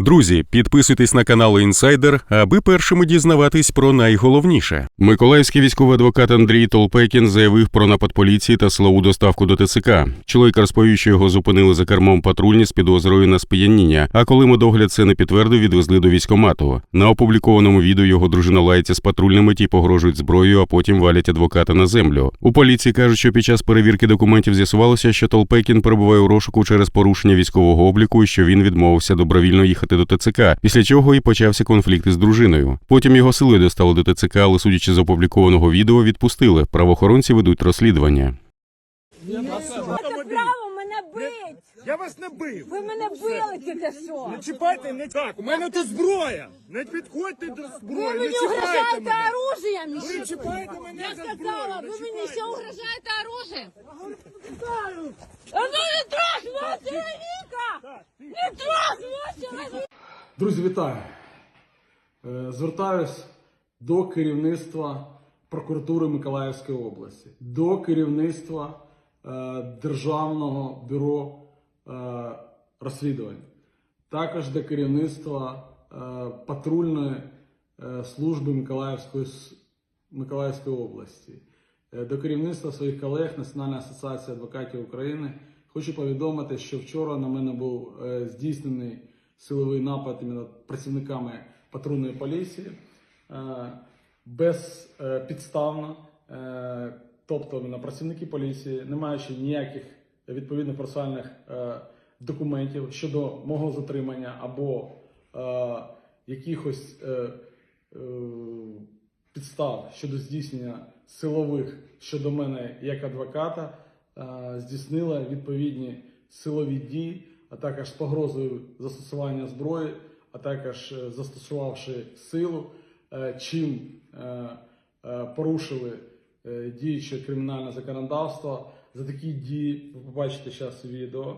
Друзі, підписуйтесь на канал Інсайдер, аби першими дізнаватись про найголовніше. Миколаївський військовий адвокат Андрій Толпекін заявив про напад поліції та силову доставку до ТЦК. Чоловік розповів, що його зупинили за кермом патрульні з підозрою на сп'яніння. А коли медогляд це не підтвердив, відвезли до військомату. На опублікованому відео його дружина лається з патрульними, ті погрожують зброєю, а потім валять адвоката на землю. У поліції кажуть, що під час перевірки документів з'ясувалося, що Толпекін перебуває у розшуку через порушення військового обліку і що він відмовився добровільно їхати до ТЦК, після чого і почався конфлікт із дружиною. Потім його силою достали до ТЦК, але судячи з опублікованого відео, відпустили. Правоохоронці ведуть розслідування. Маєте право мене бить! Я вас не бив. Ви мене били тільки що! Не чіпайте, не так. У мене тут зброя. Не підходьте до Ви мені угрожаєте оружием Ви ще! чіпайте мене Я за сказала, ви мені ще угрожаєте оружием! А ну не трогай мого чоловіка! Не трогай мого чоловіка! Друзі, вітаю! Е, Звертаюсь до керівництва прокуратури Миколаївської області, до керівництва е, Державного бюро е, розслідувань, також до керівництва патрульної служби Миколаївської, Миколаївської області, до керівництва своїх колег Національної асоціації адвокатів України. Хочу повідомити, що вчора на мене був здійснений силовий напад іменно працівниками патрульної поліції е, безпідставно. Е, тобто іменно працівники поліції, не маючи ніяких відповідних процесуальних е, документів щодо мого затримання або е, якихось е, е, підстав щодо здійснення силових щодо мене як адвоката, е, здійснила відповідні силові дії, а також погрозою застосування зброї, а також е, застосувавши силу, е, чим е, порушили діюче кримінальне законодавство. За такі дії ви побачите зараз відео.